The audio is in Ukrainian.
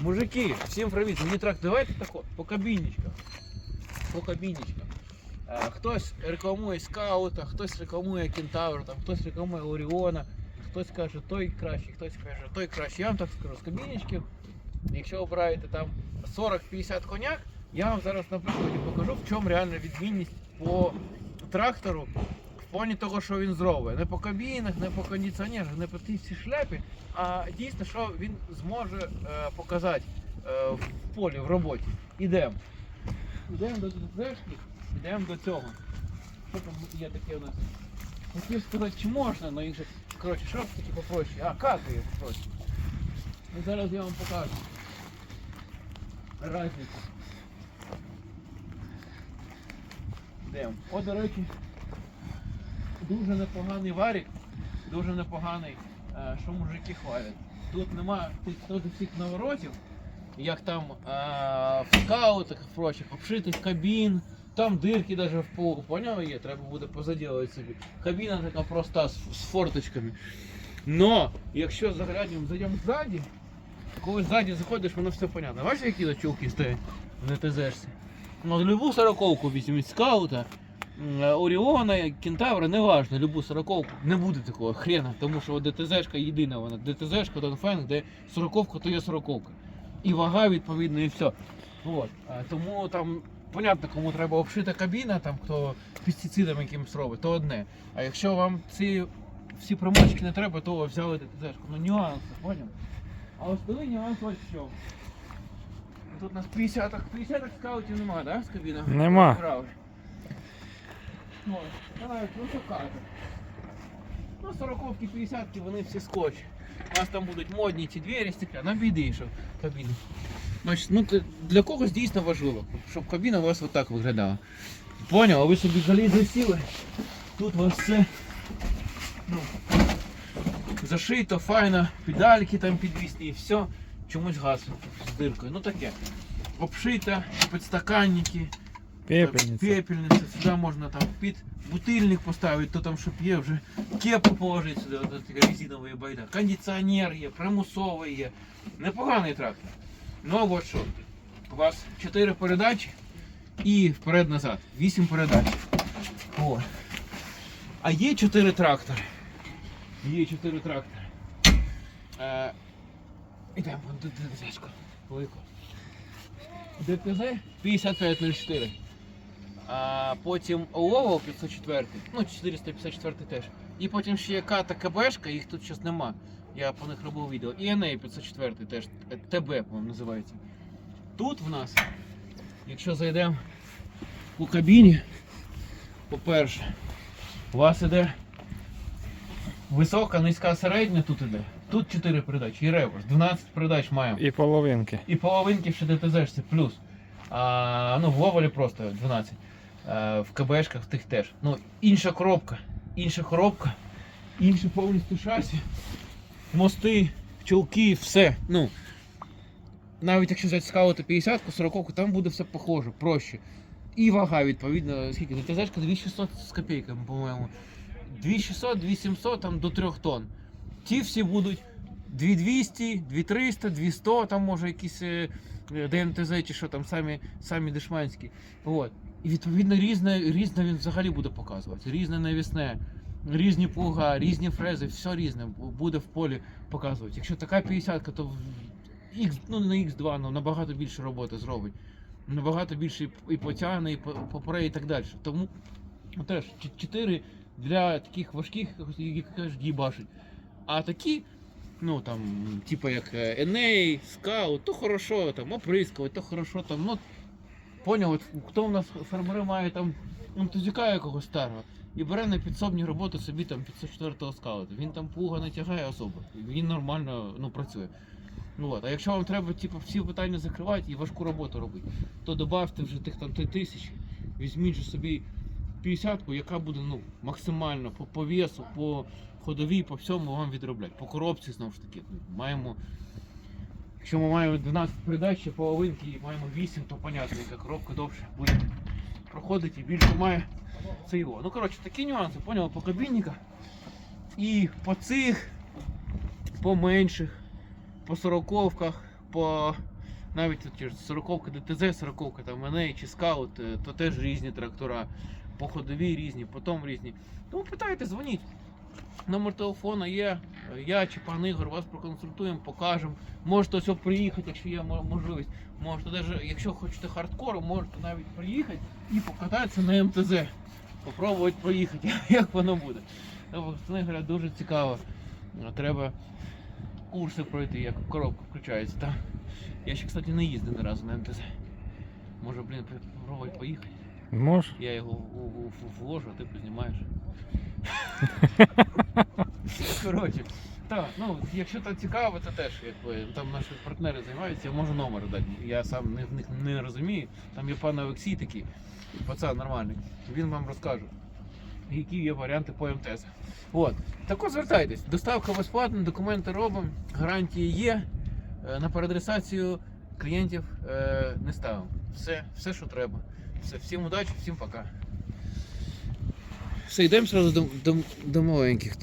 Мужики, всім привіт. Мені трак, давайте тако, по кабінічках. По кабінічках. Е, Хтось рекламує скаута, хтось рекламує кентавра, там, хтось рекламує Оріона, хтось каже той кращий, хтось каже той кращий. Я вам так скажу, з кабінічків, якщо обираєте там 40-50 коняк, я вам зараз на прикладі покажу, в чому реальна відмінність по трактору плані того, що він зробить. Не по кабінах, не по кондиціонерах, не по тій всій шляпі, а дійсно, що він зможе е, показати е, в полі, в роботі. Ідемо. Ідемо до ДЗшки, йдемо до цього. Що там є таке у нас? Хотів сказати, чи можна, але їх же. Коротше, що таки попроще? А, как є попроще. Ну зараз я вам покажу. Разницю. Йдемо. О, до речі, дуже непоганий варік, дуже непоганий, е, що мужики хвалять. Тут нема тих всіх наворотів, як там е, в скаутах і прочих, обшитих кабін, там дирки навіть в полу, поняв є, треба буде позаділувати собі. Кабіна така проста з, з форточками. Но, якщо заглянемо, зайдемо ззаді, коли ззаді заходиш, воно все понятно. Бачиш, які тут чулки стоять на ТЗшці? Ну, любу сороковку візьміть скаута, Оріона, Кентавра, неважно, любу сороковку, не буде такого хрена, тому що ДТЗшка єдина вона. ДТЗшка, Донфенг, де сороковка, то є сороковка. І вага відповідно, і все. От. Тому там, понятно, кому треба обшита кабіна, там хто пестицидом якимось робить, то одне. А якщо вам ці всі примочки не треба, то взяли ДТЗшку. Ну нюанси, поняв? А основний нюанс ось чому. Тут у нас 50 50 скаутів немає, да, з кабінами? Нема. Ось, та навіть ну кажуть. Ну, 40 50 вони всі скотч. У нас там будуть модні ці двері стекля, на біди, що кабіни. Значить, ну, для когось дійсно важливо, щоб кабіна у вас отак виглядала. Поняв, а ви собі залізли сіли. Тут у вас все ну, зашито, файно, педальки там підвісні і все. Чомусь газ з диркою. Ну таке. Обшито, підстаканники, Пепельниця. Пепельниця, сюди можна там під бутильник поставити, то там, щоб є вже кепу положити сюди, от такі резинові байда. Кондиціонер є, примусовий є. Непоганий трактор. Ну от що. У вас 4 передачі і вперед-назад. 8 передач. О. А є 4 трактори. Є 4 трактори. Е, ДТЗ. Велико. ДТЗ 5504. А потім ОЛОВО 504, ну 454 теж. І потім ще є К та КБшка, їх тут зараз нема. Я по них робив відео. І НА 504 теж, ТБ, по-моєму, називається. Тут в нас, якщо зайдемо у кабіні, по-перше, у вас іде висока, низька, середня тут іде. Тут 4 передачі і реверс. 12 передач маємо. І половинки. І половинки ще ДТЗ це плюс. А, ну, в Ловолі просто 12. А, в КБшках тих теж. Ну, інша коробка. Інша коробка, інше повністю шасі, мости, чулки, все. Ну, навіть якщо взяти скаути 50 40 там буде все похоже, проще. І вага, відповідно, скільки? ДТЗ 2600 з копійками, по-моєму. 2600, 2700 там до 3 тонн. Ті всі будуть 2200, 2300, 200, там може якісь е, е, ДМТЗ чи що там самі, самі дешманські. От. І відповідно різне, різне він взагалі буде показувати. Різне навісне, різні плуга, різні фрези, все різне буде в полі показувати. Якщо така 50, то X, ну не X2, ну набагато більше роботи зробить. Набагато більше і- потягне, і по- попре, і так далі. Тому ну, теж 4 для таких важких, які кажуть, їбашить. А такі, ну там, типа як е, Еней, Скаут, то хорошо, там, оприскувати, то хорошо, там, ну, поняв, хто в нас фермери має там ентузіка якогось старого і бере на підсобні роботи собі там 504-го скаута. Він там плуга не тягає особо, він нормально ну, працює. Ну, от. А якщо вам треба типу, всі питання закривати і важку роботу робити, то додавте вже тих там 3 тисячі, візьміть же собі 50-ку, яка буде ну, максимально по, по весу, по ходовій, по всьому вам відроблять. По коробці знову ж таки. Маємо, якщо ми маємо 12 передач, ще половинки і маємо 8, то понятно, яка коробка довше буде проходити і більше має це його. Ну коротше, такі нюанси, поняли, по кабінниках. І по цих, по менших, по сороковках, по навіть 40 ДТЗ, 40 там мене чи скаут, е, то теж різні трактора. По ходовій різні, потім різні. Тому питайте, дзвоніть. Номер телефона є. Я чи пан Ігор вас проконсультуємо, покажемо. Можете ось приїхати, якщо є можливість. Можете навіть, якщо хочете хардкору, можете навіть приїхати і покататися на МТЗ. Попробувати проїхати, як воно буде. Тобто, чесно дуже цікаво. Треба курси пройти, як коробка включається. Та? Я ще, кстати, не їздив ні разу на МТЗ. Може, блін, попробувати поїхати. Можеш? Я його вложу, а ти познімаєш. Коротше, так, ну, якщо там цікаво, то теж, якби там наші партнери займаються, я можу номер дати. Я сам не, них не розумію. Там є пан Олексій такий, пацан нормальний. Він вам розкаже, які є варіанти по МТС. От. Так от звертайтесь, доставка безплатна, документи робимо, гарантії є. Е, На переадресацію клієнтів е, не ставимо. Все, все, що треба. Все, всім удачі, всім пока. Все, йдемо одразу до, до, до маленьких.